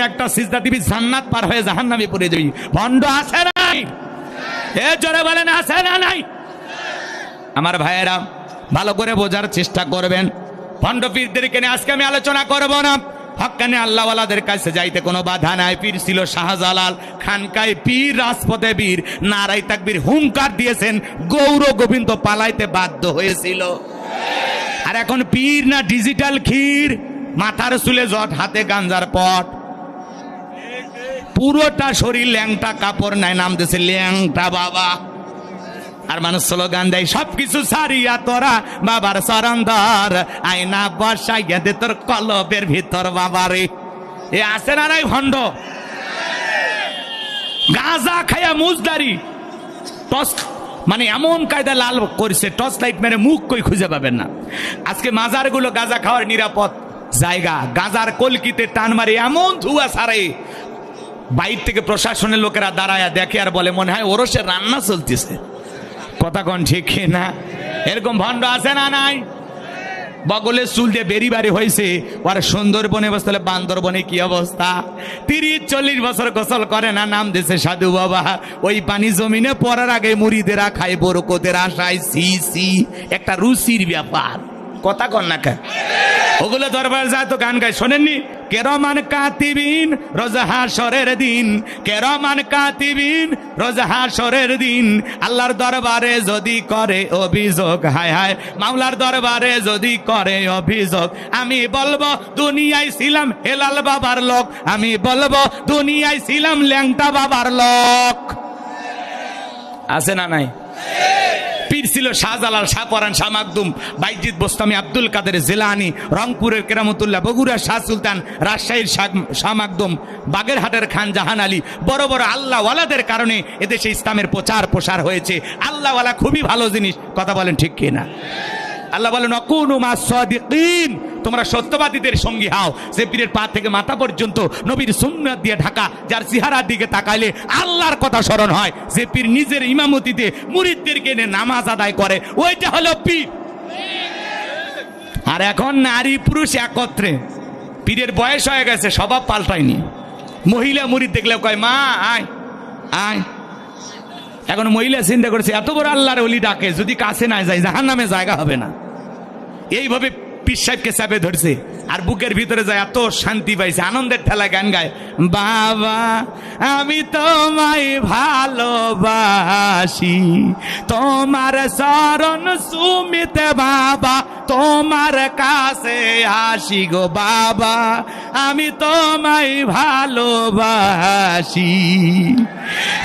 একটা সিজদা দিবি, জান্নাত পার হয়ে পড়ে যাবি। আছে নাই? এ জোরে বলেন, আছে না নাই? আমার ভাইয়েরা, ভালো করে বোঝার চেষ্টা করবেন। ভণ্ড পীরদেরকে আজকে আমি আলোচনা করব না। হকানে আল্লাহওয়ালাদের কাছে যাইতে কোনো বাধা নাই। পীর ছিল শাহজালাল খানকায় পীর, রাজপথে বীর। নারাই তাকবীর হুঙ্কার দিয়েছেন, গৌর গোবিন্দ পালাইতে বাধ্য হয়েছিল। আর এখন পীর না ডিজিটাল ক্ষীর? মাথার চুলে জট, হাতে গাঞ্জার পট। পুরোটা শরীর ল্যাংটা, কাপড় নাই, নাম দিয়েছে ল্যাংটা বাবা। আর মানুষ স্লোগান দেয়, সবকিছু সারিয়া তোরা বাবার সরন্দর আয়না বসাইয়া দে তোর কলবের ভিতর বাবারে। এ আসে না নাই ভণ্ড? গাঁজা খায়া মুজদারি। টস মানে এমন কায়দা লাল করছে টর্চ লাইট মেরে মুখ কই খুঁজে পাবেন না। আজকে মাজারগুলো গাঁজা খাওয়ার নিরাপদ জায়গা। গাঁজার কলকিতে টান মারে এমন ধুয়া সারে বাইর থেকে প্রশাসনের লোকেরা দাঁড়ায়া দেখে আর বলে, মনে হয় ওরসের রান্না চলতেছে। কথা কন ঠিক না এরকম ভণ্ড আছে না নাই? বগলের চুল দিয়ে বেরি বাড়ি হয়েছে ওর সুন্দরবনে বসলে বান্দরবনে কি অবস্থা? তিরিশ, চল্লিশ বছর গোসল করে না, নাম দিছে সাধু বাবা। ওই পানি জমিনে পড়ার আগে মুড়িদেরা খায়, বরকতের আশায়, সি সি, একটা রুচির ব্যাপার। কথা কন না ওগুলো দরবার যায় তো গান গায়, শোনেননি? কেরমান কাতিবিন, রোজা হাসরের দিন। কেরমান কাতিবিন, রোজা হাসরের দিন। আল্লাহর দরবারে যদি করে অভিযোগ, হায় হায় মামলার দরবারে যদি করে অভিযোগ, আমি বলব, দুনিয়ায় ছিলাম হেলাল বাবার লোক। আমি বলব, দুনিয়ায় ছিলাম ল্যাংটা বাবার লোক। আছে না নাই? পীর ছিল শাহজালাল শাহপরান শাহ মাকদুম বাইজিৎ বোস্তামি, আব্দুল কাদের জেলানি, রংপুরের কেরামতুল্লাহ, বগুড়ার শাহ সুলতান, রাজশাহীর শাহ- শাহ মাকদুম, বাগেরহাটের খান জাহান আলী, বড় বড় আল্লাহওয়ালাদের কারণে এদেশে ইসলামের প্রচার প্রসার হয়েছে। আল্লাহওয়ালা খুবই ভালো জিনিস, কথা বলেন ঠিক কিনা? আল্লাহ বলেন, অকুন মা সাদিকিন তোমরা সত্যবাদীদের সঙ্গী হাও। যে পীরের পা থেকে মাথা পর্যন্ত নবীর সুন্নাত দিয়ে ঢাকা, যার চেহারার দিকে তাকাইলে আল্লাহর কথা স্মরণ হয়। যে পীর নিজের ইমামতিতে মুরিদদেরকে এনে নামাজ আদায় করে। ওইটা হলো পীর। আর এখন নারী পুরুষ একত্রে। পীরের বয়স হয়ে গেছে, স্বভাব পাল্টায়নি। মহিলা মুরিদ দেখলে কয়, মা, আয় আয়। এখন মহিলা চিন্তা করেছে, এত বড় আল্লাহর অলি ডাকে, যদি কাছে না যায় জাহান নামে জায়গা হবে না। এইভাবে পীর সাহেবকে চাপে ধরছে। আর বুকের ভিতরে যায় এত শান্তি পাইছে, আনন্দের ঠেলায় গান গায়। বাবা, আমি তোমায় ভালোবাসি, তোমার শরণ সুমিতে বাবা, তোমার কাছে আসি গো বাবা, আমি তোমায় ভালোবাসি।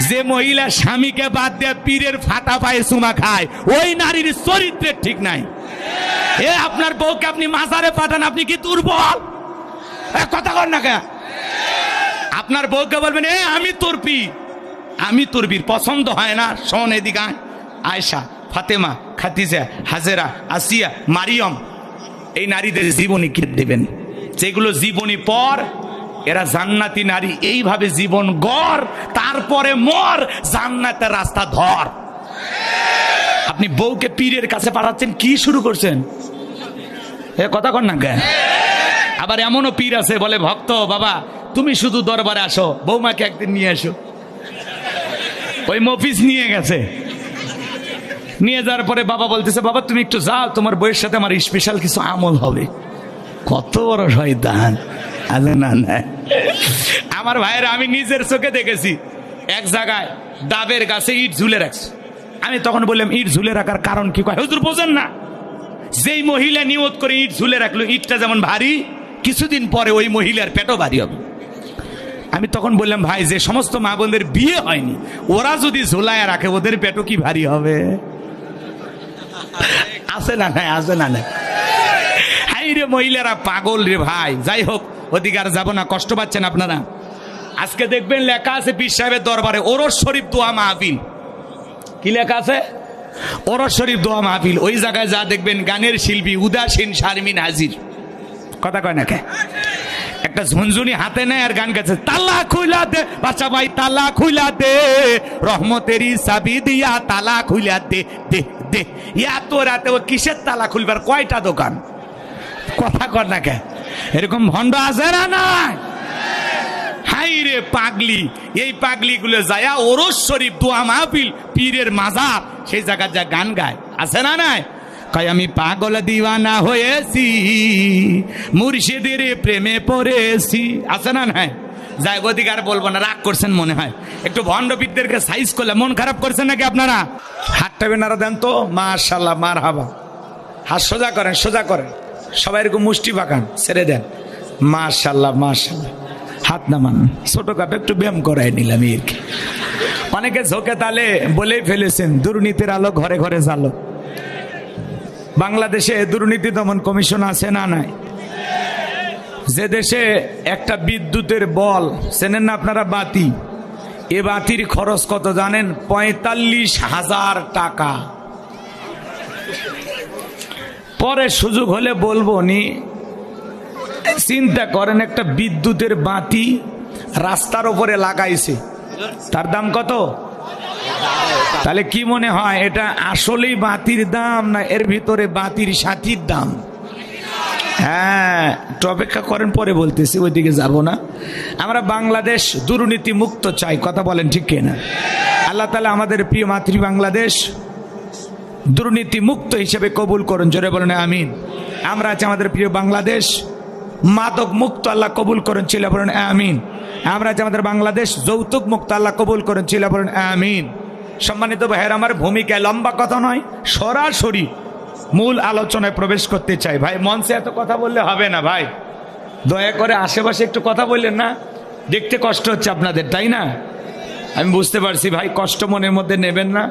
যে মহিলা স্বামীকে বাদ দিয়ে পীরের ফাটা পায়ে চুমা খায়, ওই নারীর চরিত্রের ঠিক নাই। এ, আপনার বউকে আপনি মাজারে পাঠান, আপনি কি দুর্বল? কথা কর না কে আপনার বউকে বলবেন, এ, আমি তোর পি আমি তোর বীর পছন্দ হয় না। শোন এদিকে আয়। আয়েশা, ফাতেমা খাতিজা হাজেরা, আসিয়া, মারিয়ম, এই নারীদের জীবনী কে দেবেন। যেগুলো জীবনী পর, এরা জান্নাতি নারী। এইভাবে জীবন গড়, তারপরে মর, জান্নাতের রাস্তা ধর। আপনি বউকে পীরের কাছে পাঠাচ্ছেন, কি শুরু করছেন? এ কথা কন না কেন আবার এমনও পীর আছে, বলে, ভক্ত, বাবা, তুমি শুধু দরবারে আসো, বৌমাকে একদিন নিয়ে আসো ওই মফিস নিয়ে গেছে। নিয়ে যাওয়ার পরে বাবা বলতেছে, বাবা, তুমি একটু যাও, তোমার বইয়ের সাথে আমার স্পেশাল কিছু আমল হবে। কত বড় শয়তান। আলে না না আমার ভাইয়েরা আমি নিজের চোখে দেখেছি, এক জায়গায় ডাবের গাছে ইট ঝুলে রাখছে। আমি তখন বললাম, ইট ঝুলে রাখার কারণ কি? কয়, হুজুর বোঝেন না। যেই মহিলা নিয়ত করে ইট ঝুলে রাখল, ইটটা যেমন ভারী, কিছুদিন পরে ওই মহিলার পেটও ভারী হবে। আমি তখন বললাম, ভাই, যে সমস্ত মা বোনদের বিয়ে হয়নি, ওরা যদি ঝোলায় রাখে, ওদের পেটও কি ভারী হবে? আছে না নাই, আছে না নাই। হাই রে মহিলারা, পাগল রে ভাই। যাই হোক আর যাব না, কষ্ট পাচ্ছেন আপনারা। আজকে দেখবেন লেখা আছে পীর সাহেবের দরবারে, ওরস শরীফ দোয়া মাহফিল। কি লেখা আছে? ওরস শরীফ দোয়া মাহফিল, ওই জায়গায় যা দেখবেন গানের শিল্পী উদাসীন শারমিন হাজির। কথা কয় না কে? একটা ঝুনঝুনি হাতে নেয় আর গান গাছে তালা খুইলা দে, বাচ্চা ভাই, তালা খুইলা দে রহমতেরি সাবি দিয়া তালা খুইলা দে দে দে। ইয়া রাতে ও কিসের তালা খুলবার কয়টা দোকান? কথা কর না কে? এরকম ভণ্ড আছে না নাই? হাই রে পাগলি, এই পাগলি গুলো যায়া ওরস শরীফ দোয়া মাহফিল, পীরের মাজার, সেই জায়গায় যা গান গায়। আছে না নাই? কয়, আমি পাগল দিওয়ানা হয়েছি, মুর্শিদের প্রেমে পড়েছি। আছে না নাই? যাই আর বলব না, রাগ করছেন মনে হয়। একটু ভণ্ডপীরদেরকে সাইজ করলে মন খারাপ করছেন নাকি আপনারা? হাতটা বেনারা দেন তো। মাশাল্লাহ মার হাবা হাত সোজা করেন সোজা করেন। সবাই এরকম মুষ্টি পাকান ছেড়ে দেন। মাশাল্লাহ মাশাল্লাহ হাত নামান। ছোট কাপে একটু ব্যায়াম করাই নিলাম এর কি। অনেকে ঝোঁকে তালে বলেই ফেলেছেন, দুর্নীতির আলো ঘরে ঘরে জালো বাংলাদেশে দুর্নীতি দমন কমিশন আছে না নাই? যে দেশে একটা বিদ্যুতের বল, চেনেন না আপনারা বাতি? এ বাতির খরচ কত জানেন? পঁয়তাল্লিশ হাজার টাকা। পরে সুযোগ হলে বলব নি চিন্তা করেন, একটা বিদ্যুতের বাতি রাস্তার উপরে লাগাইছে। তার দাম কত? তাহলে কি মনে হয়, এটা আসলেই বাতির দাম না এর ভিতরে বাতির সাথীর দাম? হ্যাঁ অপেক্ষা করেন, পরে বলতেছি, ওইদিকে যাব না। আমরা বাংলাদেশ দুর্নীতি মুক্ত চাই, কথা বলেন ঠিক কিনা? আল্লাহ তালা আমাদের প্রিয় মাতৃ বাংলাদেশ দুর্নীতি মুক্ত হিসেবে কবুল করুন, জোরে বলেন, আমিন। আমরা আছি আমাদের প্রিয় বাংলাদেশ। মাদক মুক্ত আল্লাহ কবুল করেন ছিল বলেন, আমিন। আমরা আছি আমাদের বাংলাদেশ যৌতুক মুক্ত আল্লাহ কবুল করেন ছিল বলেন, আমিন। সম্মানিত ভাইয়ের, আমার ভূমিকায় লম্বা কথা নয়, সরাসরি মূল আলোচনায় প্রবেশ করতে চাই। ভাই, মঞ্চে এত কথা বললে হবে না, ভাই। দয়া করে আশেপাশে একটু কথা বললেন না, দেখতে কষ্ট হচ্ছে আপনাদের, তাই না? আমি বুঝতে পারছি, ভাই, কষ্ট মনের মধ্যে নেবেন না।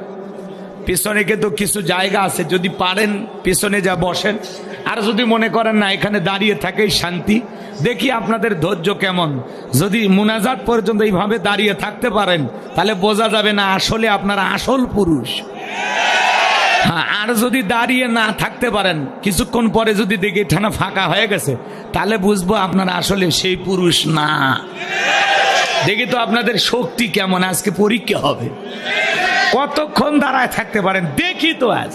পিছনে কিন্তু কিছু জায়গা আছে, যদি পারেন, পিছনে যা বসেন আর যদি মনে করেন না, এখানে দাঁড়িয়ে থাকেই শান্তি, দেখি আপনাদের ধৈর্য কেমন। যদি মুনাজাত পর্যন্ত এইভাবে দাঁড়িয়ে থাকতে পারেন, তাহলে বোঝা যাবে না আসলে আপনারা আসল পুরুষ। হ্যাঁ আর যদি দাঁড়িয়ে না থাকতে পারেন, কিছুক্ষণ পরে যদি দেখি ঠানা ফাঁকা হয়ে গেছে, তাহলে বুঝব আপনারা আসলে সেই পুরুষ না। দেখি তো আপনাদের শক্তি কেমন, আজকে পরীক্ষা হবে। কতক্ষণ দাঁড়ায় থাকতে পারেন, দেখি তো আজ।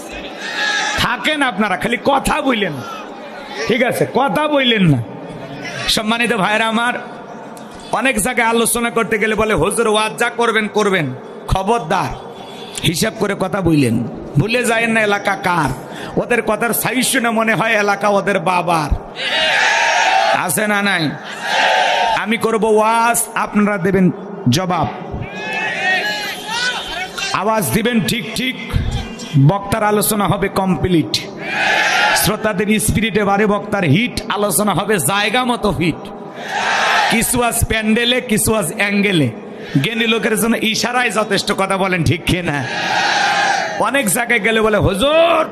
থাকেন আপনারা, খালি কথা বললেন ঠিক আছে, কথা বললেন না। সম্মানিত ভাইরা আমার, অনেক জায়গায় আলোচনা করতে গেলে বলে, হুজুর, ওয়াজ যা করবেন করবেন। খবরদার। হিসাব করে কথা বললেন ভুলে যায় না এলাকা কার। ওদের কথার সাইজ শুনে মনে হয় এলাকা ওদের বাবার। আছে না নাই? আমি করব ওয়াজ, আপনারা দেবেন জবাব। আওয়াজ দিবেন ঠিক ঠিক। বক্তার আলোচনা হবে কমপ্লিট শ্রোতাদের স্পিরিটে বারে বক্তার হিট আলোচনা হবে জায়গা মতো হিট কিছু আজ প্যান্ডেলে, কিছু আজ অ্যাঙ্গেলে। জ্ঞানী লোকের জন্য ইশারায় যথেষ্ট কথা বলেন, ঠিক কিনা অনেক জায়গায় গেলে বলে, হুজুর,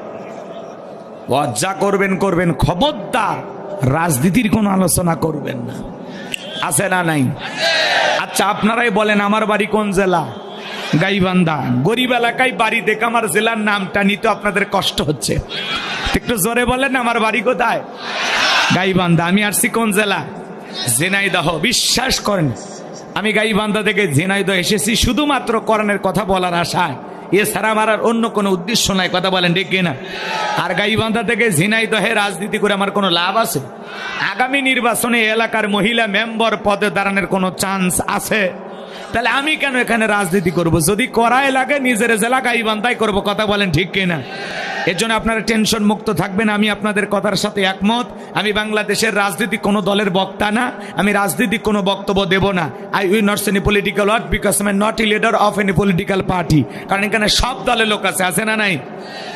লজ্জা করবেন করবেন, খবরদার। রাজনীতির কোনো আলোচনা করবেন না। আছে না নাই? আচ্ছা আপনারাই বলেন, আমার বাড়ি কোন জেলা? গাইবান্ধা, গরিব এলাকায় বাড়ি দেখে আমার জেলার নামটা নিতে আপনাদের কষ্ট হচ্ছে। একটু জোরে বলেন, আমার বাড়ি কোথায়? গাইবান্ধা, আমি আসছি কোন জেলা? ঝিনাইদহ, বিশ্বাস করেন, আমি গাইবান্ধা থেকে ঝিনাইদহ এসেছি শুধুমাত্র করণের কথা বলার আশায়। এছাড়া আমার আর অন্য কোনো উদ্দেশ্য নাই, কথা বলেন, ঠিক না আর গাইবান্ধা থেকে ঝিনাইদহে রাজনীতি করে আমার কোনো লাভ আছে? আগামী নির্বাচনে এলাকার মহিলা মেম্বার পদে দাঁড়ানোর কোনো চান্স আছে? তাহলে আমি কেন এখানে রাজনীতি করব? যদি করাই লাগে, নিজের জেলা গাইবান্ধাই করব। কথা বলেন ঠিক কিনা? এর জন্য আপনারা টেনশন মুক্ত থাকবেন, আমি আপনাদের কথার সাথে একমত। আমি বাংলাদেশের রাজনীতি কোনো দলের বক্তা না, আমি রাজনীতিক কোনো বক্তব্য দেব না। I we not any political work because I not a leader of any political party কারণ এখানে সব দলের লোক আছে আছে না নাই?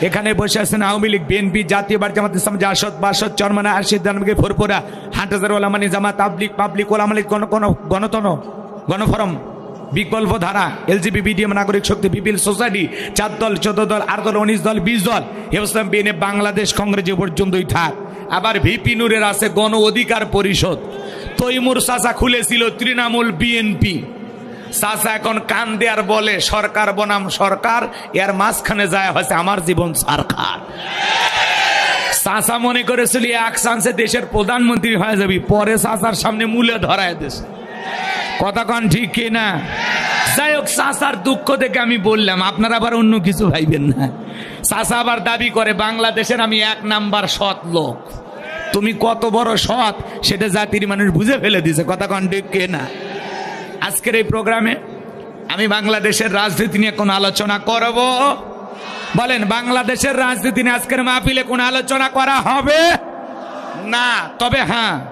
এখানে বসে আছেন আওয়ামী লীগ বিএনপি জাতীয় বার জামাত ইসলাম, জাসদ, বাসদ, চরমানা, আরশিদ দানবকে ফুরপুরা হান্টাজার ওলামানি জামাত তাবলিক পাবলিক ওলামালিক গণ গণতন, গণফরম। বিকল্প ধারা, এলজিবি, বিডিএম, নাগরিক শক্তি, বিপিএল সোসাইটি, চার দল, চোদ্দ দল, আট দল, উনিশ দল, বিশ দল ইসলাম বিএনএ, বাংলাদেশ, কংগ্রেস এ পর্যন্তই থাক। আবার ভিপি নুরের আছে গণ অধিকার পরিষদ। তৈমুর চাচা খুলেছিল তৃণমূল বিএনপি। চাচা এখন কান দেয়ার বলে, সরকার বনাম সরকার, এর মাঝখানে যায় হয়েছে আমার জীবন সরকার। চাষা মনে করেছিল, এক চান্সে দেশের প্রধানমন্ত্রী হয়ে যাবি। পরে চাষার সামনে মূলে ধরায় দেশ কথা কন ঠিক কি না যাই হোক চাষার দুঃখ দেখে আমি বললাম, আপনারা আবার অন্য কিছু ভাইবেন না। চাষা আবার দাবি করে, বাংলাদেশের আমি এক নাম্বার সৎ লোক। তুমি কত বড় সৎ, সেটা জাতির মানুষ বুঝে ফেলে দিছে কথা কন ঠিক কে না আজকের এই প্রোগ্রামে আমি বাংলাদেশের রাজনীতি নিয়ে কোনো আলোচনা করব? বলেন, বাংলাদেশের রাজনীতি নিয়ে আজকের মাহফিলে কোনো আলোচনা করা হবে? না, তবে হ্যাঁ।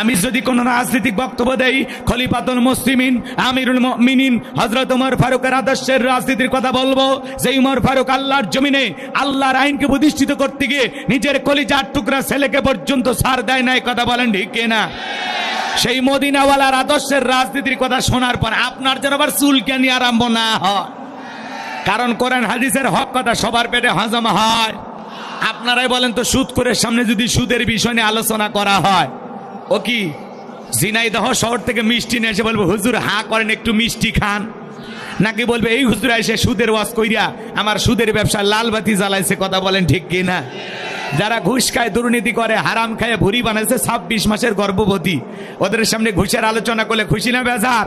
আমি যদি কোন রাজনীতিক বক্তব্য দেই, খলিফাতুল মুসলিমিন, আমিরুল মিনিন হজরত উমর ফারুকের আদর্শের রাজনীতির কথা বলব যে উমর ফারুক আল্লাহর জমিনে আল্লাহর আইনকে প্রতিষ্ঠিত করতে গিয়ে নিজের কলিজার টুকরা ছেলেকে পর্যন্ত সার দেয় নাই, কথা বলেন ঠিক না সেই মদিনাওয়ালার আদর্শের রাজনীতির কথা শোনার পর আপনার যেন আবার চুলকানি আরম্ভ না হয়। কারণ কোরআন হাদিসের হক কথা সবার পেটে হজম হয়। আপনারাই বলেন তো সুদ করে সামনে যদি সুদের বিষয় নিয়ে আলোচনা করা হয়। ও কি? ঝিনাইদহ শহর থেকে মিষ্টি নিয়ে এসে বলব, হুজুর হা করেন, একটু মিষ্টি খান। নাকি বলবে, এই হুজুর এসে সুদের ওয়াজ কইরা আমার সুদের ব্যবসা লাল বাতি জ্বালাইছে, কথা বলেন ঠিক কি না যারা ঘুষ খায়, দুর্নীতি করে, হারাম খায়, ভুরি বানাইছে, ছাব্বিশ মাসের গর্ভবতী। ওদের সামনে ঘুষের আলোচনা করলে খুশি না বেজার?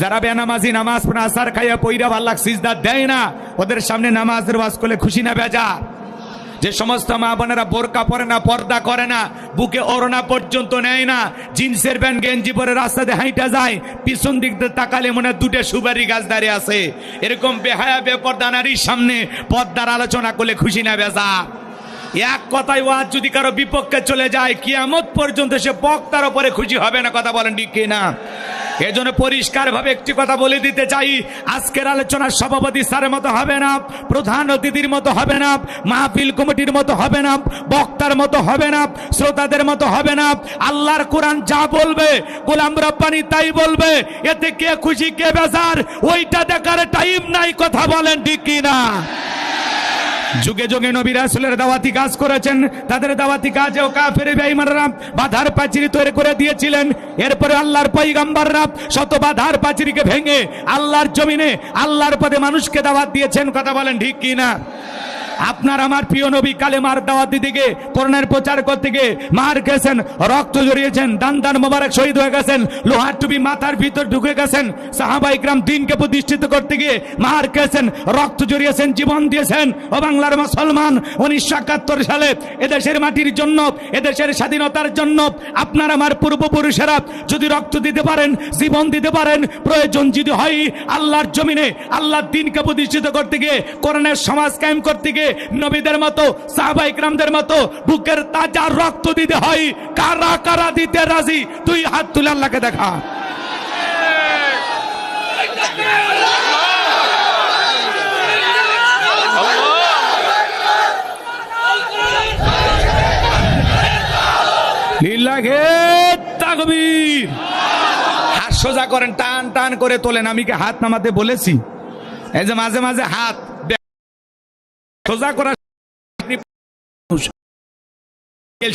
যারা বেনামাজি, নামাজ পড়ে, আসার খাইয়া পইরা ভাল্লাক সিজদা দেয় না, ওদের সামনে নামাজের ওয়াজ করলে খুশি না বেজার? যে সমস্ত মা বোনেরা বোরকা পরে না, পর্দা করে না, বুকে ওড়না পর্যন্ত নেয় না, জিন্সের প্যান্ট গেঞ্জি পরে রাস্তাতে হাইটা যায়, পিছন দিক দিয়ে তাকালে মনে দুটো সুপারি গাছ দাঁড়িয়ে আছে। এরকম বেহায়া, বেপর্দা নারীর সামনে পর্দার আলোচনা করলে খুশি না বেজা। এক কথায় ওয়াজ যদি কারও বিপক্ষে চলে যায়, কিয়ামত পর্যন্ত সে বক্তার ওপরে খুশি হবে না, কথা বলেন ঠিক না এজন্য পরিষ্কার ভাবে একটি কথা বলে দিতে চাই, আজকের আলোচনার সভাপতি স্যারের মতো হবে না, প্রধান অতিথির মতো হবে না, মাহফিল কমিটির মতো হবে না, বক্তার মতো হবে না, শ্রোতাদের মতো হবে না, আল্লাহর কোরআন যা বলবে, গোলাম রব্বানি তাই বলবে, এতে কে খুশি, কে বেজার, ওইটা দেখার টাইম নাই, কথা বলেন ঠিক কি না যুগে যুগে নবী রাসূলের দাওয়াতি কাজ করেছেন। তাদের দাওয়াতি কাজেও কাফের বেঈমানরা বাধার প্রাচীর তৈরি করে দিয়েছিলেন। এরপরে আল্লাহর পয়গম্বররা শত বাধার প্রাচীরকে ভেঙে আল্লাহর জমিনে, আল্লাহর পদে মানুষকে দাওয়াত দিয়েছেন। কথা বলেন ঠিক কি না আপনার আমার প্রিয় নবী কালেমার দাওয়াত গিয়ে করোনার প্রচার করতে গিয়ে মার গেছেন রক্ত জড়িয়েছেন, দান দান মোবারক শহীদ হয়ে গেছেন, লোহার টুপি মাথার ভিতর ঢুকে গেছেন, সাহাবা ইকরাম দিনকে প্রতিষ্ঠিত করতে গিয়ে মার গেছেন রক্ত জড়িয়েছেন, জীবন দিয়েছেন। ও বাংলার মুসলমান, উনিশশো একাত্তর সালে এদেশের মাটির জন্য, এদেশের স্বাধীনতার জন্য আপনার আমার পূর্বপুরুষেরা যদি রক্ত দিতে পারেন, জীবন দিতে পারেন, প্রয়োজন যদি হয়, আল্লাহর জমিনে, আল্লাহর দিনকে প্রতিষ্ঠিত করতে গিয়ে, কোরআনের সমাজ কায়েম করতে গিয়ে নবীদের মতো, সাহাবা ইকরামদের মতো, বুকের তাজা রক্ত দিতে হয়। কারা কারা দিতে রাজি? তুই হাত তুলে আল্লাহকে দেখা। হাত সোজা করেন, টান টান করে তোলেন। আমি কি হাত নামাতে বলেছি। এই যে মাঝে মাঝে হাত। সোজা করা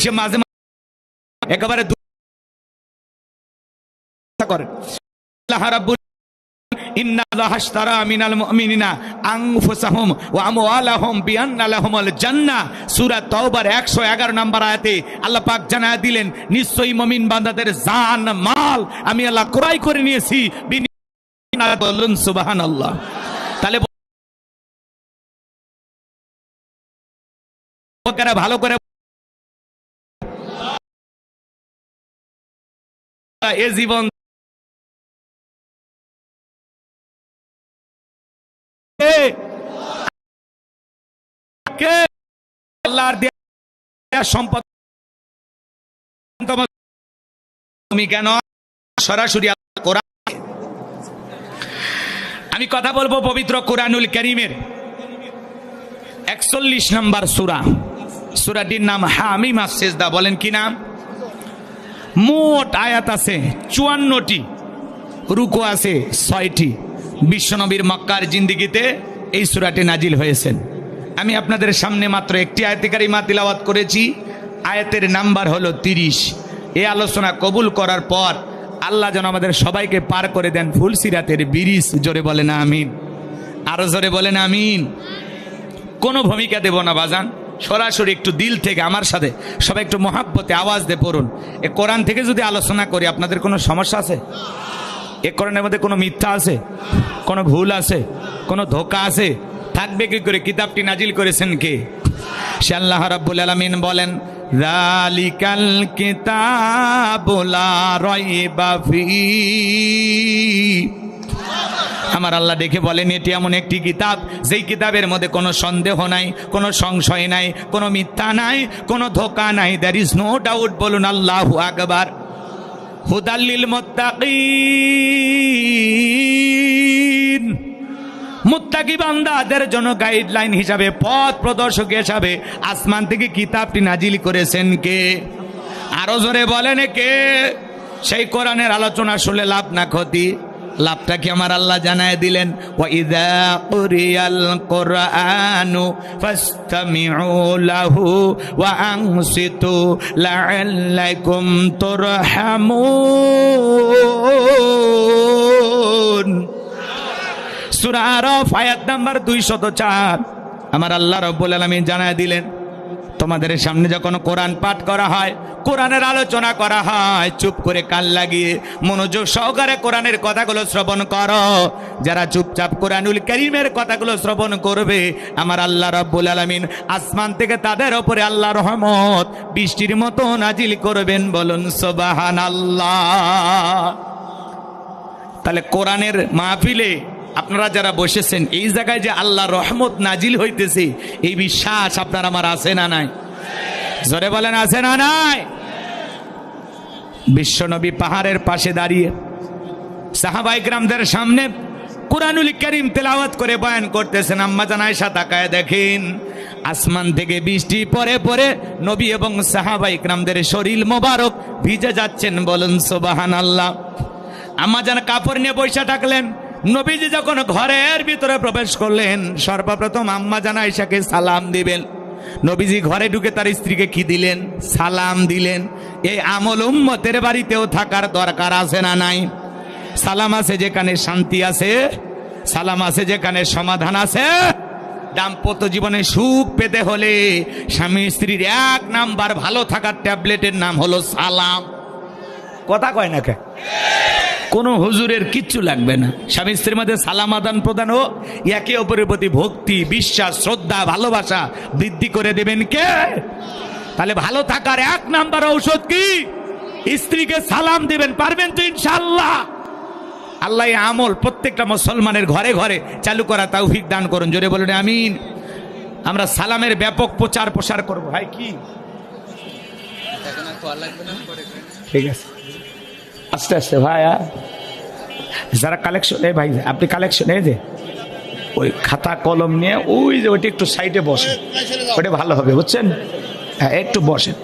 সে মাঝে একেবারে আল্লাহ রাব্বুল ইন্না আল্লাহা আশতারা মিনাল মুমিনিনা আনফুসাহুম ওয়া আমওয়ালাহুম বিআন্না লাহুমুল জান্নাহ। সূরা তাওবার 111 নম্বর আয়াতে আল্লাহ পাক জানায় দিলেন, নিশ্চয়ই মুমিন বান্দাদের জান, মাল আমি আল্লাহ ক্রয় করে নিয়েছি। বলুন সুবহানাল্লাহ। তাহলে ভালো করে এ জীবন আল্লাহর সম্পদ। তুমি কেন সরাসরি কোরআন? আমি কথা বলব পবিত্র কোরআনুল করিমের একচল্লিশ নম্বর সুরা। সুরাটির নাম হামিম সেজদা, বলেন কি নাম? মোট আয়াত আছে চুয়ান্নটি, রুকু আছে ছয়টি। বিশ্বনবীর মক্কার জিন্দিগিতে এই সুরাটি নাজিল হয়েছেন। আমি আপনাদের সামনে মাত্র একটি আয়তিকারী মা তিলাওয়াত করেছি। আয়াতের নাম্বার হলো তিরিশ। এ আলোচনা কবুল করার পর আল্লাহ যেন আমাদের সবাইকে পার করে দেন ফুল সিরাতের বিরিশ জোরে বলেন আমিন। আরও জোরে বলেন আমিন। কোনো ভূমিকা দেব না, বাজান। সরাসরি একটু দিল থেকে আমার সাথে সবাই একটু মহাব্বতে আওয়াজ দিয়ে পড়ুন। এ কোরআন থেকে যদি আলোচনা করি, আপনাদের কোনো সমস্যা আছে? এ কোরআনের মধ্যে কোনো মিথ্যা আছে? কোনো ভুল আছে? কোনো ধোকা আছে? থাকবে কি করে? কিতাবটি নাজিল করেছেন কে? সে আল্লাহ রাব্বুল আলামিন বলেন জালিকাল কিতাবুলা রাইবা ফি আমার আল্লাহ দেখে বলেন, এটি এমন একটি কিতাব, যেই কিতাবের মধ্যে কোনো সন্দেহ নাই, কোনো সংশয় নাই, কোনো মিথ্যা নাই, কোনো ধোকা নাই। দ্যার ইজ নো ডাউট বলুন, আল্লাহ আকবার। হুদাল্লিল মুত্তাকিন। মুত্তাকি বান্দাদের জন্য গাইডলাইন হিসাবে, পথ প্রদর্শক হিসাবে আসমান থেকে কিতাবটি নাজিল করেছেন কে? আরও জোরে বলেন কে? সেই কোরআনের আলোচনা শুনে লাভ না ক্ষতি। লাভটা কি আমার আল্লাহ জানায় দিলেন? ওয়াইদা কুরিয়াল কোরআনু ফাস্তামিউ লাহু ওয়া আনসিতু লাআল্লাকুম তুরহামুন। সূরা আরাফ আয়াত নাম্বার 204 আমার আল্লাহ রাব্বুল আলামিন জানায় দিলেন তোমাদের সামনে যখন কোরআন পাঠ করা হয়, কোরআনের আলোচনা করা হয়, চুপ করে কান লাগিয়ে মনোযোগ সহকারে কোরআনের কথাগুলো শ্রবণ করো। যারা চুপচাপ কোরআনুল করিমের কথাগুলো শ্রবণ করবে, আমার আল্লাহ রাব্বুল আলামিন আসমান থেকে তাদের ওপরে আল্লাহ রহমত বৃষ্টির মতো নাজিল করবেন বলুন সোবাহান আল্লাহ তাহলে কোরআনের মাহফিলে আপনারা যারা বসেছেন, এই জায়গায় যে আল্লাহ রহমত নাজিল হইতেছে, এই বিশ্বাস আপনার আমার আছে না নাই? জোরে বলেন, আছে না নাই? বিশ্বনবী পাহাড়ের পাশে দাঁড়িয়ে সাহাবাইকরামদের সামনে কোরআনুল করিম তেলাওয়াত করে বয়ান করতেছেন, আম্মা জানায়সা তাকায় দেখেন, আসমান থেকে বৃষ্টি পরে পরে নবী এবং সাহাবাইকরামদের শরীর মোবারক ভিজে যাচ্ছেন, বলুন সোবাহান আল্লাহ আম্মা যেন কাপড় নিয়ে বৈশা থাকলেন নবীজি যখন ঘরের ভিতরে প্রবেশ করলেন, সর্বপ্রথম আম্মা জানা ঈশাকে সালাম দিবেন। নবীজি ঘরে ঢুকে তার স্ত্রীকে কি দিলেন? সালাম দিলেন। এই আমল উম্মতের বাড়িতেও থাকার দরকার আছে না নাই? সালাম আছে যেখানে শান্তি আছে, সালাম আছে যেখানে সমাধান আছে। দাম্পত্য জীবনে সুখ পেতে হলে স্বামী স্ত্রীর এক নাম্বার ভালো থাকার ট্যাবলেটের নাম হলো সালাম। কথা কয় না কে? কোনো হুজুরের কিচ্ছু লাগবে না। স্বামী স্ত্রীর মধ্যে সালাম আদান প্রদান ও একে অপরের প্রতি ভক্তি বিশ্বাস শ্রদ্ধা ভালোবাসা বৃদ্ধি করে দেবেন কে? তাহলে ভালো থাকার এক নাম্বার ঔষধ কি? স্ত্রীকে সালাম দিবেন পারবেন তো ইনশাল্লাহ আল্লাহ এই আমল প্রত্যেকটা মুসলমানের ঘরে ঘরে চালু করা তৌফিক দান করুন। জোরে বলুন আমিন। আমরা সালামের ব্যাপক প্রচার প্রসার করব। ভাই কি? ঠিক আছে। আস্তে আস্তে ভাই যারা কালেকশন এই ভাই, আপনি কালেকশন এই যে, ওই খাতা কলম নিয়ে, ওই যে ওইটা একটু সাইডে বসে ওটা ভালো হবে, বুঝছেন? হ্যাঁ একটু বসেন।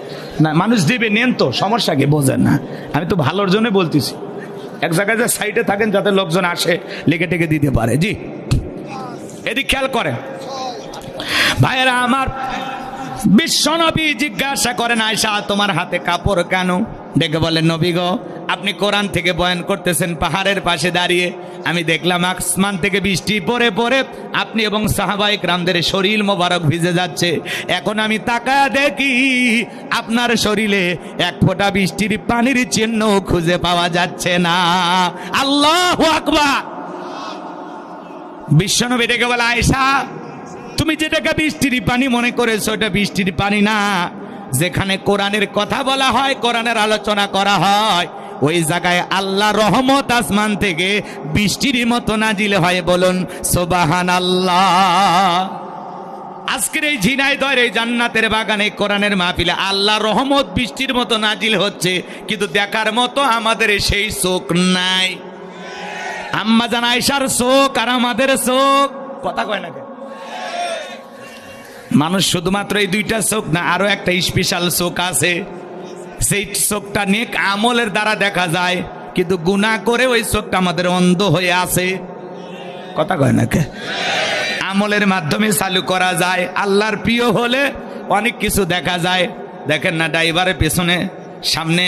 না, মানুষ দিবে, নেন তো, সমস্যা কি? বোঝেন না। আমি তো ভালোর জন্য বলতেছি। এক জায়গায় যে সাইডে থাকেন, যাতে লোকজন আসে লেগে টেকে দিতে পারে। জি। এদিক খেয়াল করেন। ভাইয়েরা আমার, বিশ্বনবী জিজ্ঞাসা করেন আয়সা তোমার হাতে কাপড় কেন? ডেকে বলেন, নবী গো, আপনি কোরআন থেকে বয়ান করতেছেন, পাহাড়ের পাশে দাঁড়িয়ে। আমি দেখলাম আসমান থেকে বৃষ্টি পরে পরে আপনি এবং সাহাবাহিক রামদের শরীর মোবারক ভিজে যাচ্ছে। এখন আমি তাকা দেখি আপনার শরীরে এক ফোঁটা বৃষ্টির পানির চিহ্ন খুঁজে পাওয়া যাচ্ছে না। আল্লাহ আকবার। বিশ্বনবী ডেকে বলে আয়সা তুমি যেটাকে বৃষ্টির পানি মনে করেছ ওটা বৃষ্টির পানি না। যেখানে কোরআনের কথা বলা হয়, কোরআনের আলোচনা করা হয়, ওই জায়গায় আল্লাহ রহমত আসমান থেকে বৃষ্টির মতো নাজিল হয় বলুন সোবাহান আল্লাহ আজকের এই ঝিনাইদয়ের এই জান্নাতের বাগানে কোরআনের মাহফিলে আল্লাহ রহমত বৃষ্টির মতো নাজিল হচ্ছে, কিন্তু দেখার মতো আমাদের সেই চোখ নাই আম্মা জান আয়সার চোখ আর আমাদের চোখ, কথা কয় না? মানুষ শুধুমাত্র এই দুইটা চোখ না, আরও একটা স্পেশাল চোখ আছে। সেই চোখটা নেক আমলের দ্বারা দেখা যায়, কিন্তু গুণা করে ওই চোখটা আমাদের অন্ধ হয়ে আছে। কথা কয় না কে? আমলের মাধ্যমে চালু করা যায়, আল্লাহর প্রিয় হলে অনেক কিছু দেখা যায়। দেখেন না, ড্রাইভারের পেছনে, সামনে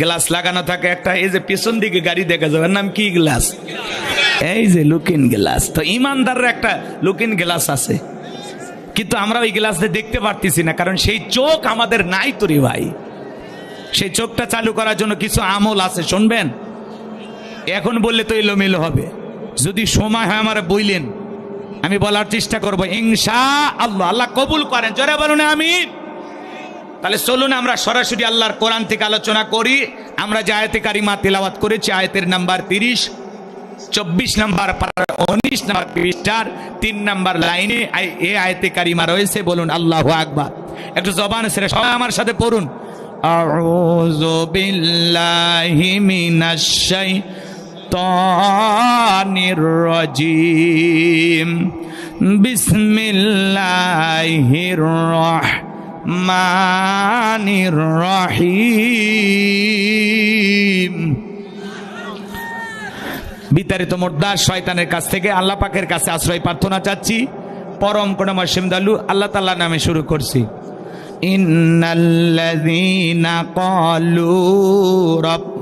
গ্লাস লাগানো থাকে একটা, এই যে পেছন দিকে গাড়ি দেখা যাবে নাম কি গ্লাস? এই যে লুকিন গ্লাস। তো ইমানদারের একটা লুকিন গ্লাস আছে। কিন্তু আমরা ওই গ্লাসে দেখতে পারতেছি না, কারণ সেই চোখ আমাদের নাই তরি ভাই। সেই চোখটা চালু করার জন্য কিছু আমল আছে, শুনবেন? এখন বললে তো এলোমেলো হবে। যদি সময় হয় আমার বইলেন, আমি বলার চেষ্টা করব ইনশা আল্লাহ আল্লাহ কবুল করেন। জোরে বলুন আমি তাহলে চলুন আমরা সরাসরি আল্লাহর কোরআন থেকে আলোচনা করি। আমরা যে আয়তে কারিমা তেলাওয়াত করেছি, আয়তের নাম্বার তিরিশ, চব্বিশ নাম্বার উনিশ নাম্বার পৃষ্ঠার তিন নাম্বার লাইনে এ আয়তে কারিমা রয়েছে, বলুন, আল্লাহ আকবার। একটু জবান ছেড়ে সবাই আমার সাথে পড়ুন। রাজিম। বিসমিল্লাহির রহিম। বিতাড়িত মোর্দার শয়তানের কাছ থেকে আল্লাহ পাকের কাছে আশ্রয় প্রার্থনা চাচ্ছি। পরম কোনমা সিমদালু, আল্লাহ তাল্লাহ নামে শুরু করছি। ইন্নাল্লাযীনা ক্বালু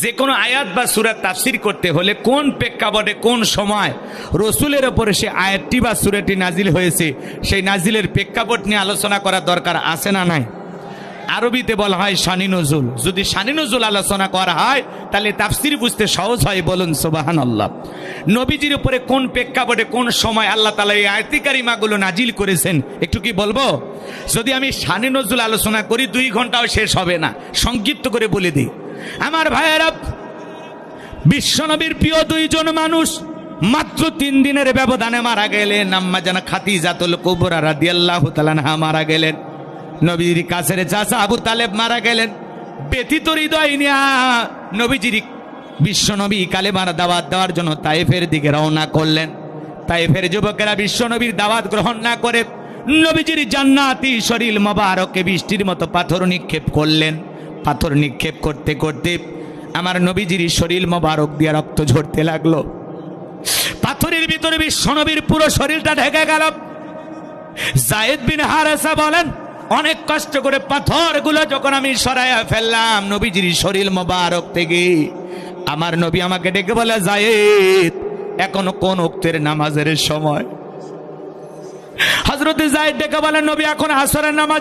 যে কোনো আয়াত বা সুরার তাফসির করতে হলে কোন প্রেক্ষাপটে, কোন সময় রসুলের ওপরে সে আয়াতটি বা সুরাটি নাজিল হয়েছে, সেই নাজিলের প্রেক্ষাপট নিয়ে আলোচনা করার দরকার আছে না নাই? আরবিতে বলা হয় শানি নজুল যদি শানি নজুল আলোচনা করা হয়, তাহলে তাফসির বুঝতে সহজ হয় বলুন সোবাহান আল্লাহ নবীজির উপরে কোন প্রেক্ষাপটে, কোন সময় আল্লাহ তালা এই আয়তিকারিমাগুলো নাজিল করেছেন, একটু কি বলব? যদি আমি শানি নজুল আলোচনা করি, দুই ঘন্টাও শেষ হবে না। সংক্ষিপ্ত করে বলে দিই। আমার ভাইয়েরা, বিশ্বনবীর প্রিয় দুইজন মানুষ মাত্র তিন দিনের ব্যবধানে মারা গেলেন। আম্মা যেন খাতি জাতুল কুবরা রাদিয়াল্লাহু তাআলা মারা গেলেন। নবীর কাছের চাচা আবু তালেব মারা গেলেন। ব্যথিত হৃদয় নিয়া নবীজির বিশ্বনবী কালে মারা দাওয়াত দেওয়ার জন্য তাইফের দিকে রওনা করলেন। তাইফের যুবকেরা বিশ্বনবীর দাওয়াত গ্রহণ না করে নবীজির জান্নাতি শরীর মোবারকে বৃষ্টির মতো পাথর নিক্ষেপ করলেন। পাথর নিক্ষেপ করতে করতে আমার নবীজির শরীর মোবারক দিয়ে রক্ত ঝরতে লাগল। পাথরের ভিতরে বিশ্বনবীর পুরো শরীরটা ঢেকে গেল। জায়েদ বিন হারেসা বলেন অনেক কষ্ট করে পাথরগুলো যখন আমি সরাইয়া ফেললাম, নবীজির শরীর মোবারক থেকে। আমার নবী আমাকে ডেকে বলে যায় এখন কোন উক্তের নামাজের সময়? হজরত জায়দ ডেকে বলেন নবী, এখন আসরের নামাজ